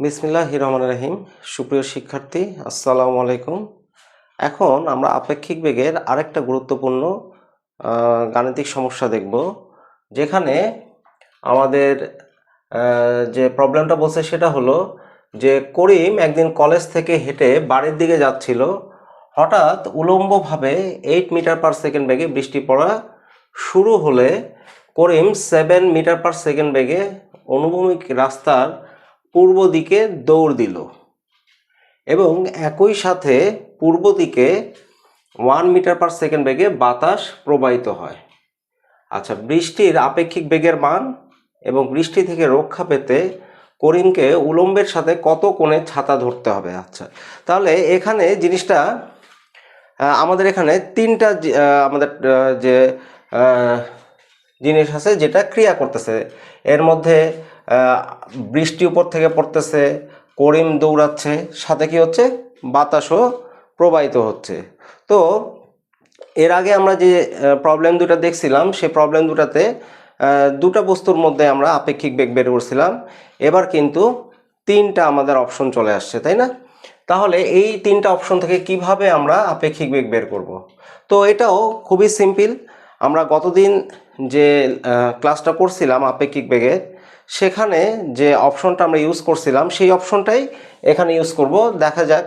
বিসমিল্লাহ রহমান রহিম। সুপ্রিয় শিক্ষার্থী, আসসালামু আলাইকুম। এখন আমরা আপেক্ষিক বেগের আরেকটা গুরুত্বপূর্ণ গাণিতিক সমস্যা দেখব, যেখানে আমাদের যে প্রবলেমটা বলছে সেটা হলো যে করিম একদিন কলেজ থেকে হেঁটে বাড়ির দিকে যাচ্ছিল। হঠাৎ উলম্বভাবে এইট মিটার পার সেকেন্ড বেগে বৃষ্টি পড়া শুরু হলে Karim seven metre per second বেগে অনুভূমিক রাস্তার পূর্ব দিকে দৌড় দিল এবং একই সাথে পূর্ব দিকে ওয়ান মিটার পার সেকেন্ড বেগে বাতাস প্রবাহিত হয়। আচ্ছা বৃষ্টির আপেক্ষিক বেগের মান এবং বৃষ্টি থেকে রক্ষা পেতে করিমকে উলম্বের সাথে কত কোণে ছাতা ধরতে হবে? আচ্ছা তাহলে এখানে জিনিসটা আমাদের এখানে তিনটা আমাদের যে জিনিস আছে যেটা ক্রিয়া করতেছে। এর মধ্যে বৃষ্টি উপর থেকে পড়তেছে, করিম দৌড়াচ্ছে, সাথে কি হচ্ছে? বাতাসও প্রবাহিত হচ্ছে। তো এর আগে আমরা যে প্রবলেম দুটো দেখছিলাম, সেই প্রবলেম দুটাতে দুটা বস্তুর মধ্যে আমরা আপেক্ষিক বেগ বের করছিলাম। এবার কিন্তু তিনটা আমাদের অপশন চলে আসছে, তাই না? তাহলে এই তিনটা অপশন থেকে কীভাবে আমরা আপেক্ষিক বেগ বের করব? তো এটাও খুবই সিম্পল আমরা গতদিন যে ক্লাসটা করছিলাম আপেক্ষিক বেগের সেখানে যে অপশনটা আমরা ইউজ করছিলাম, সেই অপশনটাই এখানে ইউজ করব। দেখা যাক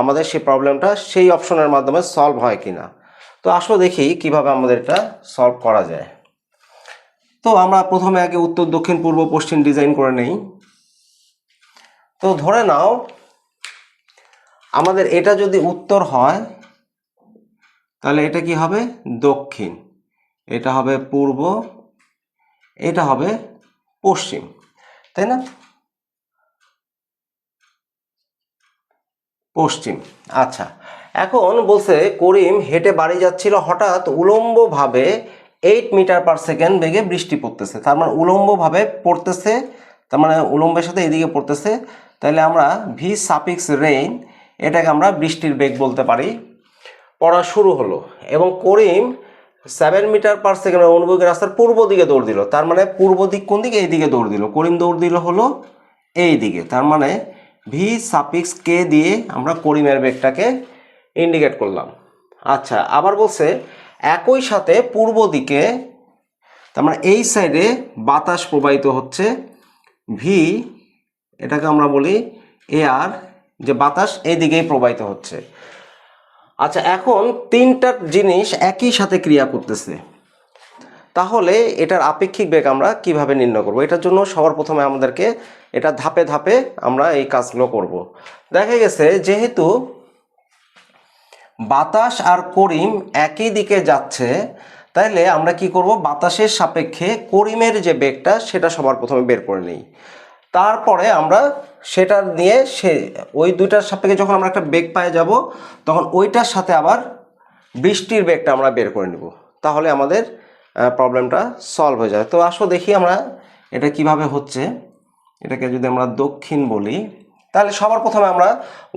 আমাদের সেই প্রবলেমটা সেই অপশনের মাধ্যমে সলভ হয় কিনা। তো আসো দেখি কীভাবে আমাদের এটা সলভ করা যায়। তো আমরা প্রথমে আগে উত্তর, দক্ষিণ, পূর্ব, পশ্চিম ডিজাইন করে নেই। তো ধরে নাও, আমাদের এটা যদি উত্তর হয়, তাহলে এটা কি হবে? দক্ষিণ। এটা হবে পূর্ব এটা হবে পশ্চিম, তাই না? পশ্চিম আচ্ছা। এখন বলছে, করিম হেঁটে বাড়ি যাচ্ছিল হঠাৎ উলম্বভাবে এইট মিটার পার সেকেন্ড বেগে বৃষ্টি পড়তেছে। তার মানে উলম্বভাবে পড়তেছে, তার মানে উলম্বের সাথে এদিকে পড়তেছে। তাহলে আমরা ভি সাপিক্স রেইন এটাকে আমরা বৃষ্টির বেগ বলতে পারি। পড়া শুরু হলো এবং Karim seven metre per second অনুভূমিক রাস্তার পূর্ব দিকে দৌড় দিল। তার মানে পূর্ব দিক কোন দিকে? এই দিকে দৌড় দিল। করিম দৌড় দিল হলো এই দিকে। তার মানে ভি সাপিক্স কে দিয়ে আমরা করিমের বেগটাকে ইন্ডিকেট করলাম। আচ্ছা আবার বলছে একই সাথে পূর্ব দিকে, তার মানে এই সাইডে বাতাস প্রবাহিত হচ্ছে। ভি এটাকে আমরা বলি এয়ার যে বাতাস এই দিকেই প্রবাহিত হচ্ছে। আচ্ছা এখন তিনটা জিনিস একই সাথে ক্রিয়া করতেছে। তাহলে এটার আপেক্ষিক বেগ আমরা কীভাবে নির্ণয় করব? এটার জন্য সবার প্রথমে আমাদেরকে এটা ধাপে ধাপে আমরা এই কাজগুলো করব। দেখা গেছে, যেহেতু বাতাস আর করিম একই দিকে যাচ্ছে, তাইলে আমরা কি করব? বাতাসের সাপেক্ষে করিমের যে বেগটা, সেটা সবার প্রথমে বের করে নিই। তারপরে আমরা সেটা নিয়ে সে, ওই দুইটার সাপেক্ষে যখন আমরা একটা বেগ পায়ে যাব, তখন ওইটার সাথে আবার বৃষ্টির বেগটা আমরা বের করে নিব। তাহলে আমাদের প্রবলেমটা সলভ হয়ে যায় তো আসো দেখি আমরা এটা কীভাবে হচ্ছে। এটাকে যদি আমরা দক্ষিণ বলি, তাহলে সবার প্রথমে আমরা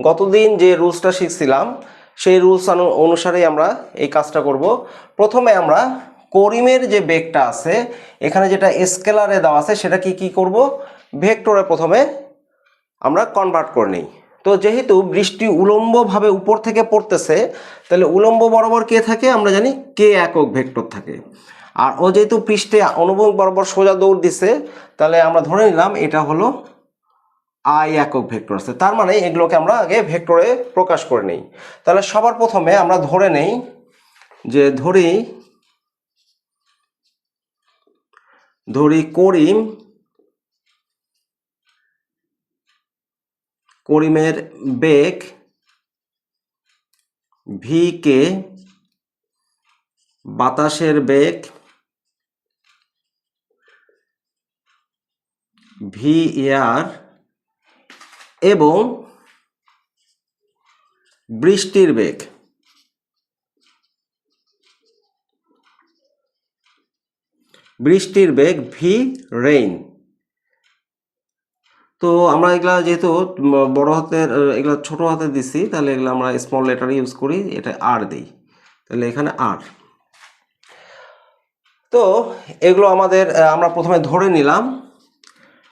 গতদিন যে রুলসটা শিখছিলাম, সেই রুলস অনুসারেই আমরা এই কাজটা করব। প্রথমে আমরা করিমের যে বেগটা আছে, এখানে যেটা স্কেলারে দেওয়া আছে, সেটা কি কি করব? ভেক্টরে প্রথমে আমরা কনভার্ট করে নিই। তো যেহেতু বৃষ্টি উলম্বভাবে উপর থেকে পড়তেছে, তাহলে উলম্ব বরাবর কে থাকে? আমরা জানি কে একক ভেক্টর থাকে। আর ও যেহেতু পৃষ্ঠে অনুভূমিক বরাবর সোজা দৌড় দিছে, তাহলে আমরা ধরে নিলাম এটা হলো আই একক ভেক্টর আছে। তার মানে এগুলোকে আমরা আগে ভেক্টরে প্রকাশ করে নেই। তাহলে সবার প্রথমে আমরা ধরে নেই যে ধরি ধরি করিম করিমের বেগ ভি কে বাতাসের বেগ ভি এয়ার এবং বৃষ্টির বেগ। বৃষ্টির বেগ ভি রেইন তো আমরা এগুলা যেহেতু বড় হাতের এগুলা ছোট হাতে দিছি, তাহলে এগুলো আমরা স্মল লেটার ইউজ করি, এটা আর দিই। তাহলে এখানে আর তো এগুলো আমাদের আমরা প্রথমে ধরে নিলাম।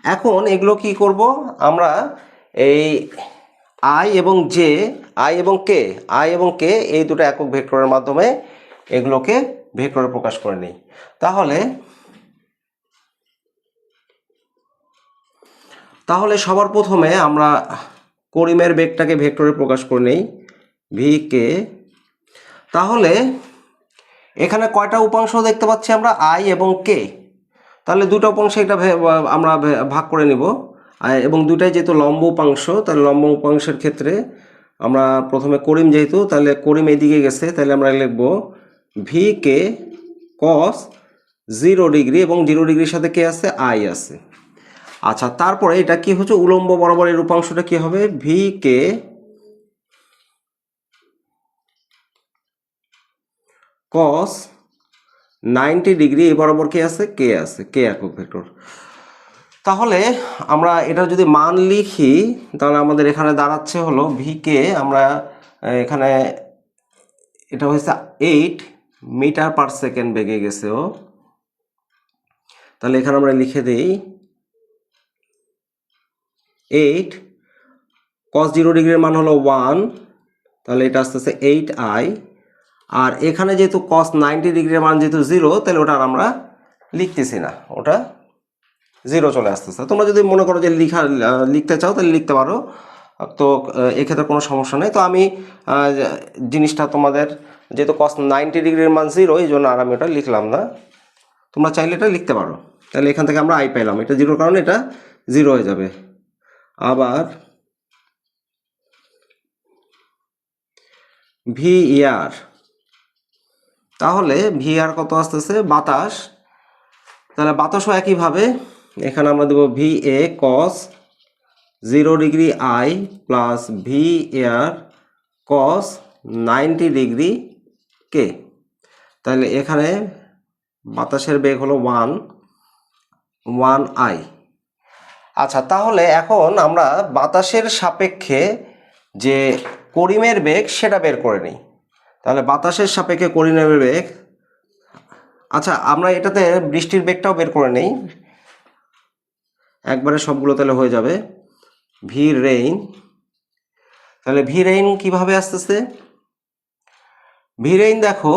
এখন এগুলো কি করব? আমরা এই আই এবং জে আই এবং কে আই এবং কে এই দুটো একক ভেক্টরের মাধ্যমে এগুলোকে ভেক্টরে প্রকাশ করে নিই। তাহলে তাহলে সবার প্রথমে আমরা করিমের বেগটাকে ভেক্টরে প্রকাশ করে নেই ভি কে তাহলে এখানে কয়টা উপাংশ দেখতে পাচ্ছি আমরা? আই এবং কে। তাহলে দুটো উপাংশে এটা আমরা ভাগ করে নিব। এবং দুটাই যেহেতু লম্ব উপাংশ, তাহলে লম্ব উপাংশের ক্ষেত্রে আমরা প্রথমে করিম যেহেতু, তাহলে করিম এদিকে গেছে, তাহলে আমরা লিখব V K cos zero degree এবং জিরো ডিগ্রির সাথে কে আছে? আই আছে। আচ্ছা তারপরে এটা কি হচ্ছে? উলম্ব বরাবর এর উপাংশটা কি হবে? V K cos ninety degree এই বরাবর কে আছে কে আছে কে একক ভেক্টর তাহলে আমরা এটা যদি মান লিখি, তাহলে আমাদের এখানে দাঁড়াচ্ছে হলো ভি কে আমরা এখানে এটা হয়েছে এইট মিটার পার সেকেন্ড বেগে গেছে ও। তাহলে এখানে আমরা লিখে দিই এইট কস জিরো ডিগ্রির মান হলো ওয়ান তাহলে এটা আসতেছে এইট আই আর এখানে যেহেতু কস নাইনটি ডিগ্রির মান যেহেতু জিরো তাহলে ওটা আর আমরা লিখতেছি না, ওটা জিরো চলে আসতেছে। তোমরা যদি মনে করো যে লিখা, লিখতে চাও, তাহলে লিখতে পারো। তো এক্ষেত্রে কোনো সমস্যা নেই। তো আমি জিনিসটা তোমাদের, যেহেতু কস নাইনটি ডিগ্রির মান জিরো এই জন্য আর আমি ওটা লিখলাম না। তোমরা চাইলে এটা লিখতে পারো। তাহলে এখান থেকে আমরা আই পেলাম এটা জিরোর কারণে এটা জিরো হয়ে যাবে। আবার ভি ইয়ার তাহলে ভি আর কত আসতেছে? বাতাস। তাহলে বাতাসও একইভাবে। এখানে আমরা দেব V A cos zero degree I plus V air cos ninety degree K তাহলে এখানে বাতাসের বেগ হলো ওয়ান ওয়ান আই আচ্ছা তাহলে এখন আমরা বাতাসের সাপেক্ষে যে করিমের বেগ সেটা বের করে নিই। তাহলে বাতাসের সাপেক্ষে করিমের বেগ আচ্ছা আমরা এটাতে বৃষ্টির বেগটাও বের করে নেই। একবারে সবগুলো তাহলে হয়ে যাবে। ভি রেইন তাহলে ভি রেইন কীভাবে আসতেছে? ভি রেইন দেখো,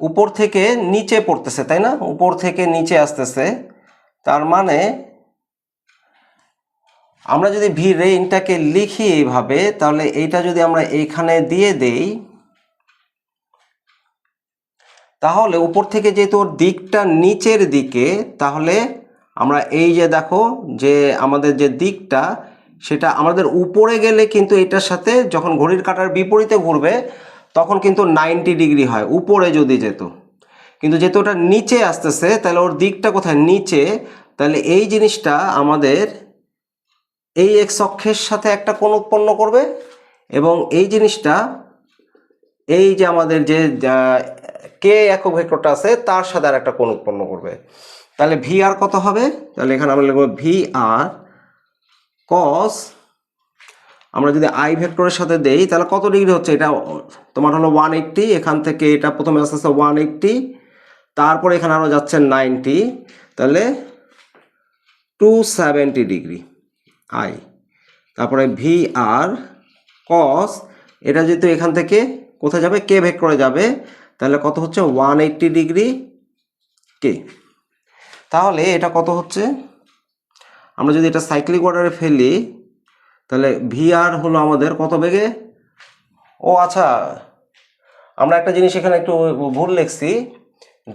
উপর থেকে নিচে পড়তেছে, তাই না? উপর থেকে নিচে আসতেছে। তার মানে আমরা যদি ভি রেইনটাকে লিখি এইভাবে, তাহলে এইটা যদি আমরা এইখানে দিয়ে দেই, তাহলে উপর থেকে যেহেতু ওর দিকটা নিচের দিকে, তাহলে আমরা এই যে দেখো যে আমাদের যে দিকটা, সেটা আমাদের উপরে গেলে কিন্তু এটার সাথে যখন ঘড়ির কাঁটার বিপরীতে ঘুরবে, তখন কিন্তু নাইনটি ডিগ্রি হয়, উপরে যদি যেত। কিন্তু যেহেতু ওটা নিচে আসতেছে, তাহলে ওর দিকটা কোথায়? নিচে। তাহলে এই জিনিসটা আমাদের এই এক্স অক্ষের সাথে একটা কোণ উৎপন্ন করবে এবং এই জিনিসটা এই যে আমাদের যে কে একক ভেক্টরটা আছে, তার সাথে আর একটা কোণ উৎপন্ন করবে। তাহলে ভি আর কত হবে? তাহলে এখানে আমরা লিখব ভি আর কস আমরা যদি আই ভেক্টরের সাথে দেই, তাহলে কত ডিগ্রি হচ্ছে? এটা তোমার হলো ওয়ান এইট্টি এখান থেকে এটা প্রথমে আস্তে আস্তে ওয়ান এইট্টি তারপরে এখানে আরও যাচ্ছে নাইনটি, তাহলে টু সেভেন্টি ডিগ্রি আই তারপরে ভি আর কস এটা যেহেতু এখান থেকে কোথায় যাবে? কে ভেক করে যাবে, তাহলে কত হচ্ছে? ওয়ান এইট্টি ডিগ্রি কে তাহলে এটা কত হচ্ছে? আমরা যদি এটা সাইক্লিক অর্ডারে ফেলি, তাহলে ভি আর হলো আমাদের কত বেগে? ও আচ্ছা আমরা একটা জিনিস এখানে একটু ভুল লিখছি।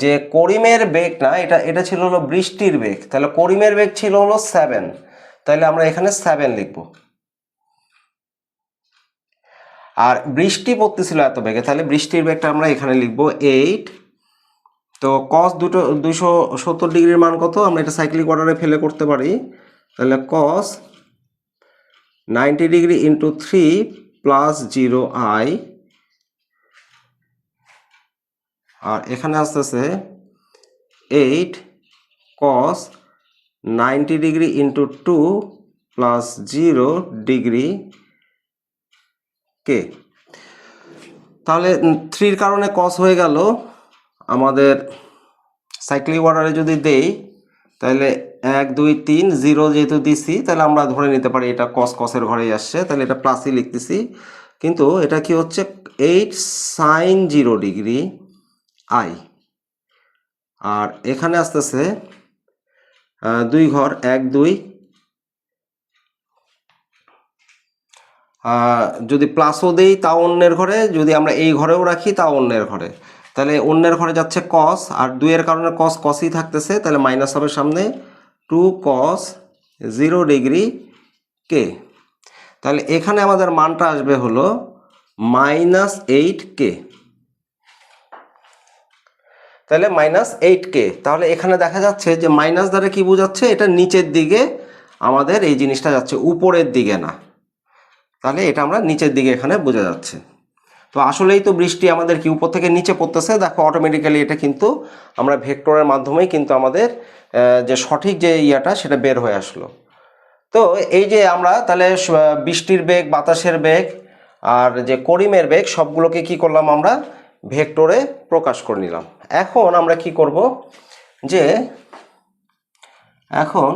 যে করিমের বেগ না, এটা এটা ছিল হলো বৃষ্টির বেগ। তাহলে করিমের বেগ ছিল হলো সেভেন তাহলে আমরা এখানে সেভেন লিখব। আর বৃষ্টি পড়তেছিল এত বেগে, তাহলে বৃষ্টির বেগটা আমরা এখানে লিখব এইট তো কস দুটো, দুশো সত্তর ডিগ্রির মান কত? আমরা এটা সাইক্লিক অর্ডারে ফেলে করতে পারি। তাহলে cos ninety degree into three plus zero I আর এখানে আসতেছে eight cos ninety degree into two plus zero degree K তাহলে থ্রির কারণে কস হয়ে গেল আমাদের সাইক্লিক অর্ডারে যদি দেই, তাহলে এক, দুই, তিন জিরো যেহেতু দিছি, তাহলে আমরা ধরে নিতে পারি এটা কস কসের ঘরেই আসছে, তাহলে এটা প্লাসই লিখতেছি। কিন্তু এটা কি হচ্ছে? Eight sine zero degree I. আর এখানে আসতেছে দুই ঘর, এক, দুই। যদি প্লাসও দেই তা অন্যের ঘরে, যদি আমরা এই ঘরেও রাখি তা অন্যের ঘরে। তাহলে অন্যের ঘরে যাচ্ছে কস আর দুইয়ের কারণে কস কসই থাকতেছে, তাহলে মাইনাস হবে সামনে two cos zero degree K তাহলে এখানে আমাদের মানটা আসবে হলো মাইনাস এইট কে তাহলে মাইনাস এইট কে তাহলে এখানে দেখা যাচ্ছে যে মাইনাস দ্বারা কি বোঝাচ্ছে? এটা নিচের দিকে আমাদের এই জিনিসটা যাচ্ছে, উপরের দিকে না। তাহলে এটা আমরা নিচের দিকে এখানে বোঝা যাচ্ছে। তো আসলেই তো বৃষ্টি আমাদের কি উপর থেকে নিচে পড়তেছে? দেখো অটোমেটিক্যালি এটা কিন্তু আমরা ভেক্টরের মাধ্যমেই কিন্তু আমাদের যে সঠিক যে ইয়াটা, সেটা বের হয়ে আসলো। তো এই যে আমরা তাহলে বৃষ্টির বেগ, বাতাসের বেগ আর যে করিমের বেগ, সবগুলোকে কি করলাম আমরা? ভেক্টরে প্রকাশ করে নিলাম। এখন আমরা কি করব? যে এখন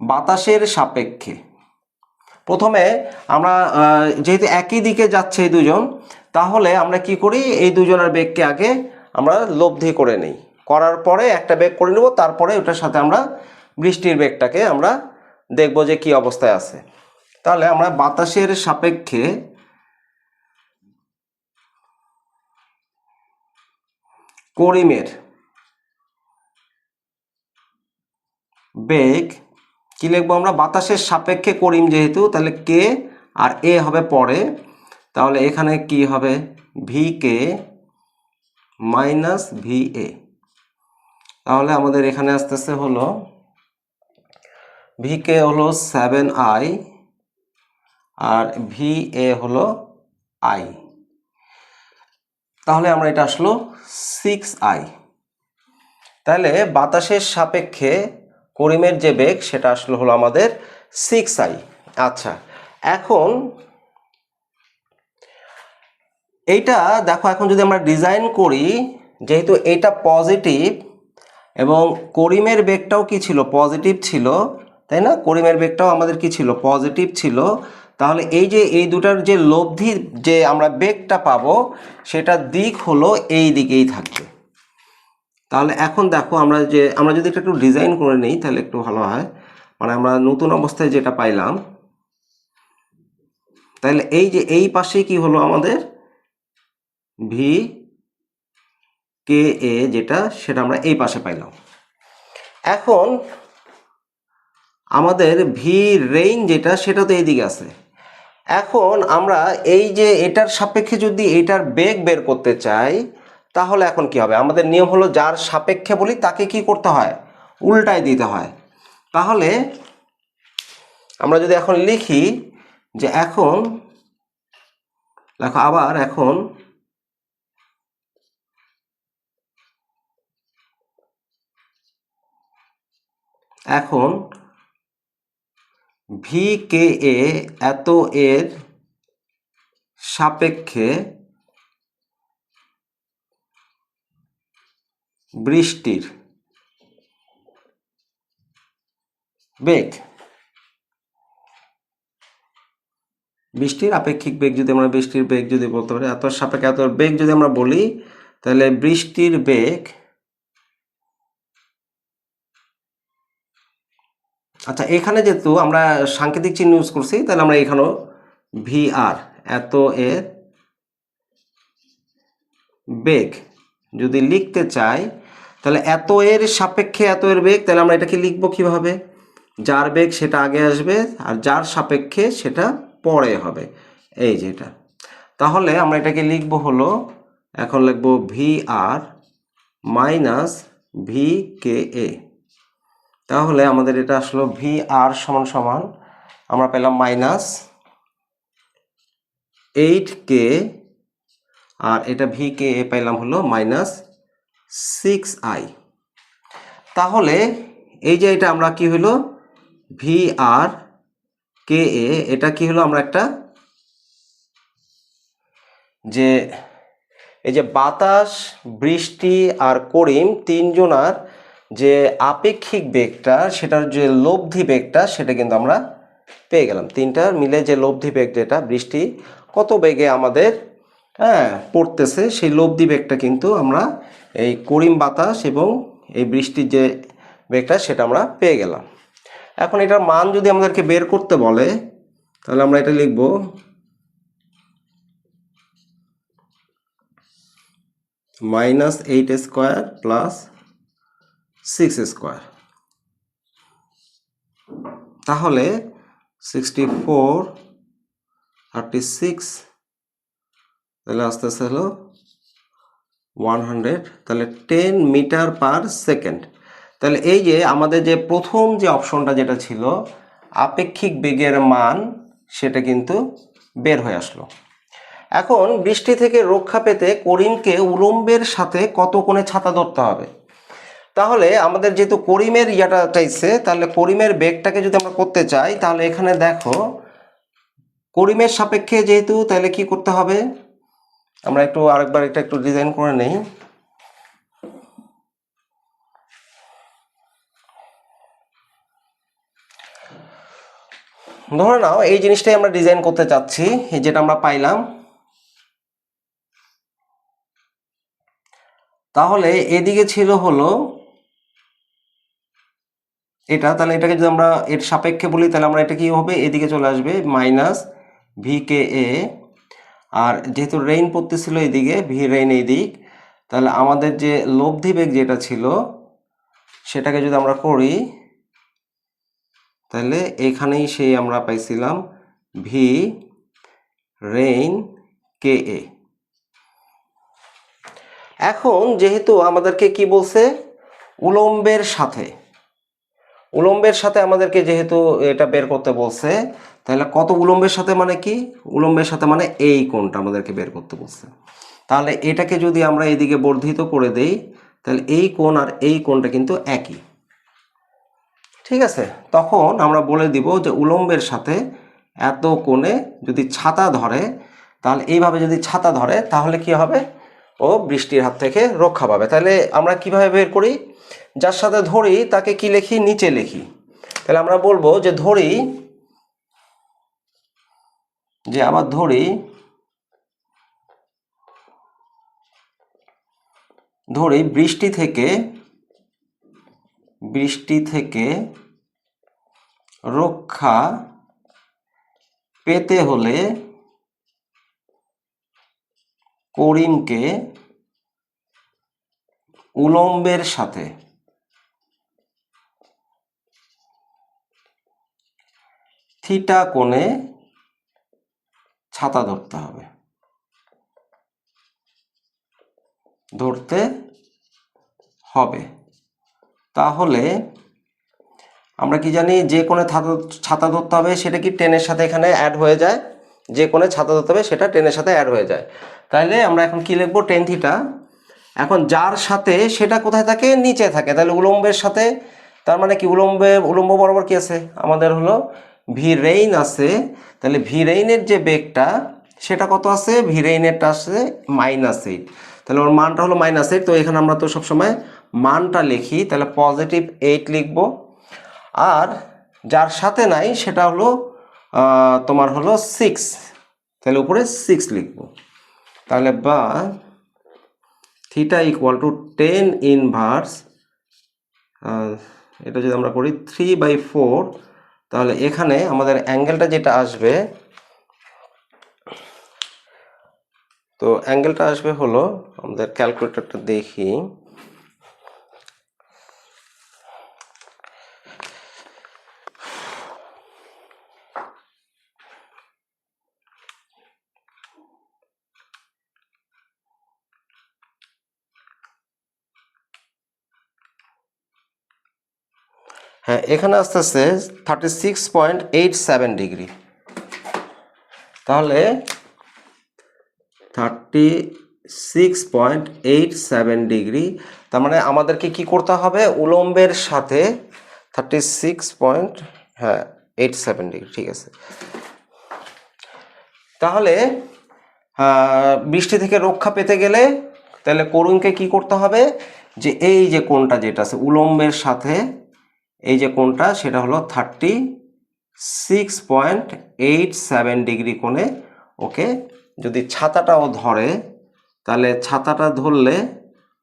বাতাসের সাপেক্ষে প্রথমে আমরা যেহেতু একই দিকে যাচ্ছে এই দুজন, তাহলে আমরা কি করি? এই দুজনের বেগকে আগে আমরা লব্ধি করে নিই। করার পরে একটা বেগ করে নেব, তারপরে ওটার সাথে আমরা বৃষ্টির বেগটাকে আমরা দেখব যে কি অবস্থায় আছে। তাহলে আমরা বাতাসের সাপেক্ষে করিমের। বেগ, কি লিখব আমরা? বাতাসের সাপেক্ষে করিম যেহেতু, তাহলে কে আর এ হবে পরে। তাহলে এখানে কি হবে? V K minus V A তাহলে আমাদের এখানে আসতেছে হলো ভি কে হলো সেভেন আই আর ভি এ হলো আই। তাহলে আমরা এটা আসলো সিক্স আই তাহলে বাতাসের সাপেক্ষে করিমের যে বেগ, সেটা আসলে হলো আমাদের সিক্স আই আচ্ছা এখন এইটা দেখো, এখন যদি আমরা ডিজাইন করি, যেহেতু এটা পজিটিভ এবং করিমের বেগটাও কি ছিল? পজিটিভ ছিল, তাই না? করিমের বেগটাও আমাদের কি ছিল? পজিটিভ ছিল। তাহলে এই যে, এই দুটার যে লব্ধি যে আমরা বেগটা পাবো সেটার দিক হলো এই দিকেই থাকবে। তাহলে এখন দেখো আমরা যে, আমরা যদি একটু ডিজাইন করে নিই, তাহলে একটু ভালো হয়। মানে আমরা নতুন অবস্থায় যেটা পাইলাম, তাহলে এই যে, এই পাশে কি হলো আমাদের? ভি কে এ যেটা, সেটা আমরা এই পাশে পাইলাম। এখন আমাদের ভি রেইন যেটা, সেটা তো এইদিকে আছে। এখন আমরা এই যে এটার সাপেক্ষে যদি এটার বেগ বের করতে চাই, তাহলে এখন কি হবে? আমাদের নিয়ম হলো যার সাপেক্ষে বলি তাকে কি করতে হয়? উল্টায় দিতে হয়। তাহলে আমরা যদি এখন লিখি যে এখন, দেখো আবার এখন এখন ভি কে এ এত এর সাপেক্ষে বৃষ্টির বেগ। বৃষ্টির আপেক্ষিক বেগ যদি আমরা বৃষ্টির বেগ যদি বলতে পারি, এত সাপেক্ষে এত বেগ যদি আমরা বলি, তাহলে বৃষ্টির বেগ আচ্ছা এখানে যেহেতু আমরা সাংকেতিক চিহ্ন ইউজ করছি, তাহলে আমরা এখানেও ভি আর এত এর বেগ যদি লিখতে চাই, তাহলে এত এর সাপেক্ষে এত এর বেগ, তাহলে আমরা এটাকে লিখব কীভাবে? যার বেগ সেটা আগে আসবে আর যার সাপেক্ষে সেটা পরে হবে। এই যেটা তাহলে আমরা এটাকে লিখব হলো, এখন লিখব V R minus V K A তাহলে আমাদের এটা আসলো ভি আর সমান সমান, আমরা পেলাম মাইনাস এইট কে আর এটা ভি কে এ পাইলাম হলো মাইনাস সিক্স আই তাহলে এই যে এটা আমরা কি হলো? ভি আর কে এ এটা কি হলো আমরা একটা? যে এই যে বাতাস, বৃষ্টি আর করিম তিনজনার যে আপেক্ষিক বেগটা, সেটার যে লব্ধি বেগটা, সেটা কিন্তু আমরা পেয়ে গেলাম। তিনটার মিলে যে লব্ধি বেগ যেটা, বৃষ্টি কত বেগে আমাদের হ্যাঁ পড়তেছে, সেই লব্ধি বেগটা কিন্তু আমরা এই করিম বাতাস এবং এই বৃষ্টির যে বেগটা, সেটা আমরা পেয়ে গেলাম। এখন এটার মান যদি আমাদেরকে বের করতে বলে, তাহলে আমরা এটা লিখব। Minus eight square plus six square তাহলে সিক্সটি ফোর থার্টি সিক্স তাহলে আস্তে আস্তে হলো ওয়ান হান্ড্রেড তাহলে টেন মিটার পার সেকেন্ড তাহলে এই যে আমাদের যে প্রথম যে অপশনটা যেটা ছিল, আপেক্ষিক বেগের মান, সেটা কিন্তু বের হয়ে আসলো। এখন বৃষ্টি থেকে রক্ষা পেতে করিমকে উলম্বের সাথে কত কোণে ছাতা ধরতে হবে? তাহলে আমাদের যেহেতু করিমের ইয়াটা চাইছে, তাহলে করিমের বেগটাকে যদি আমরা করতে চাই, তাহলে এখানে দেখো, করিমের সাপেক্ষে যেহেতু, তাহলে কি করতে হবে? আমরা একটু আরেকবার এটা একটু ডিজাইন করে নেই। ধরে নাও, এই জিনিসটাই আমরা ডিজাইন করতে চাচ্ছি যেটা আমরা পাইলাম। তাহলে এদিকে ছিল হলো এটা, তাহলে এটাকে যদি আমরা এর সাপেক্ষে বলি, তাহলে আমরা এটা কি হবে? এদিকে চলে আসবে মাইনাস ভি কে এ আর যেহেতু রেইন পড়তেছিল এদিকে ভি রেইন এই দিক, তাহলে আমাদের যে লব্ধি বেগ যেটা ছিল, সেটাকে যদি আমরা করি, তাহলে এখানেই সেই আমরা পাইছিলাম ভি রেইন কে এ এখন যেহেতু আমাদেরকে কি বলছে? উলম্বের সাথে। উলম্বের সাথে আমাদেরকে যেহেতু এটা বের করতে বলছে, তাহলে কত উলম্বের সাথে মানে কি? উলম্বের সাথে মানে এই কোণটা আমাদেরকে বের করতে বলছে। তাহলে এটাকে যদি আমরা এদিকে বর্ধিত করে দেই, তাহলে এই কোণ আর এই কোণটা কিন্তু একই। ঠিক আছে? তখন আমরা বলে দিব যে উলম্বের সাথে এত কোণে যদি ছাতা ধরে, তাহলে এইভাবে যদি ছাতা ধরে, তাহলে কি হবে? ও বৃষ্টির হাত থেকে রক্ষা পাবে। তাহলে আমরা কীভাবে বের করি? যার সাথে ধরি, তাকে কি লিখি? নিচে লিখি। তাহলে আমরা বলব যে ধরি, যে আবার ধরি ধরি বৃষ্টি থেকে বৃষ্টি থেকে রক্ষা পেতে হলে করিমকে উলম্বের সাথে। থিটা কোণে ছাতা ধরতে হবে। ধরতে হবে। তাহলে আমরা কি জানি যে কোণে ছাতা ধরতে হবে সেটা কি টেনের সাথে এখানে অ্যাড হয়ে যায়? যে কোণে ছাতা ধরতে হবে সেটা টেনের সাথে অ্যাড হয়ে যায়। তাহলে আমরা এখন কি লিখব? টেন থিটা এখন যার সাথে সেটা কোথায় থাকে? নিচে থাকে। তাহলে উলম্বের সাথে, তার মানে কি? উলম্বে, উলম্ব বরাবর কি আছে? আমাদের হলো ভি রেইন আছে। তাহলে ভি রেইনের যে বেগটা, সেটা কত আছে? ভি রেইনেরটা আছে মাইনাস এইট তাহলে ওর মানটা হলো মাইনাস এইট তো এখানে আমরা তো সবসময় মানটা লিখি। তাহলে পজিটিভ এইট লিখব। আর যার সাথে নাই, সেটা হলো তোমার হলো সিক্স তাহলে উপরে সিক্স লিখব। তাহলে বা theta equal to tan inverse এটা যদি আমরা করি থ্রি বাই ফোর তাহলে এখানে আমাদের অ্যাঙ্গেলটা যেটা আসবে, তো অ্যাঙ্গেলটা আসবে হলো আমাদের ক্যালকুলেটরটা দেখি। হ্যাঁ এখানে আসতেছে thirty six point eight seven degree তাহলে thirty six point eight seven degree তার মানে আমাদেরকে কি করতে হবে? উলম্বের সাথে থার্টি সিক্স পয়েন্ট হ্যাঁ এইট সেভেন ডিগ্রি ঠিক আছে। তাহলে বৃষ্টি থেকে রক্ষা পেতে গেলে তাহলে করুণকে কি করতে হবে? যে এই যে কোনটা যেটা আছে, উলম্বের সাথে এই যে কোণটা, সেটা হলো thirty six point eight seven degree কোণে। ওকে, যদি ছাতাটাও ধরে, তাহলে ছাতাটা ধরলে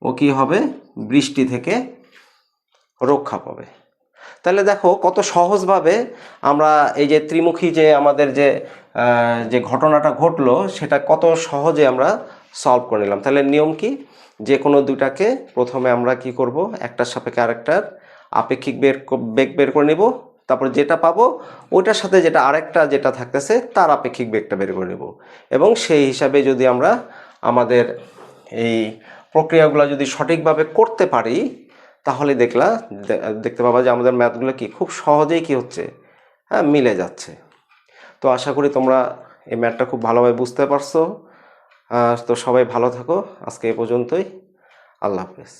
ও কি হবে? বৃষ্টি থেকে রক্ষা পাবে। তাহলে দেখো কত সহজভাবে আমরা এই যে ত্রিমুখী যে আমাদের যে যে ঘটনাটা ঘটলো, সেটা কত সহজে আমরা সলভ করে নিলাম। তাহলে নিয়ম কি? যে কোনো দুটাকে প্রথমে আমরা কি করব? একটার সাপেক্ষে আরেকটার আপেক্ষিক বের বেগ বের করে নিব, তারপর যেটা পাবো, ওইটার সাথে যেটা আরেকটা যেটা থাকতেছে, তার আপেক্ষিক বেগটা বের করে নেব। এবং সেই হিসাবে যদি আমরা আমাদের এই প্রক্রিয়াগুলো যদি সঠিকভাবে করতে পারি, তাহলে দেখলা দেখতে পাবা যে আমাদের ম্যাথগুলো কি খুব সহজেই কি হচ্ছে হ্যাঁ মিলে যাচ্ছে। তো আশা করি তোমরা এই ম্যাথটা খুব ভালোভাবে বুঝতে পারছ। তো সবাই ভালো থাকো। আজকে এ পর্যন্তই। আল্লাহ হাফেজ।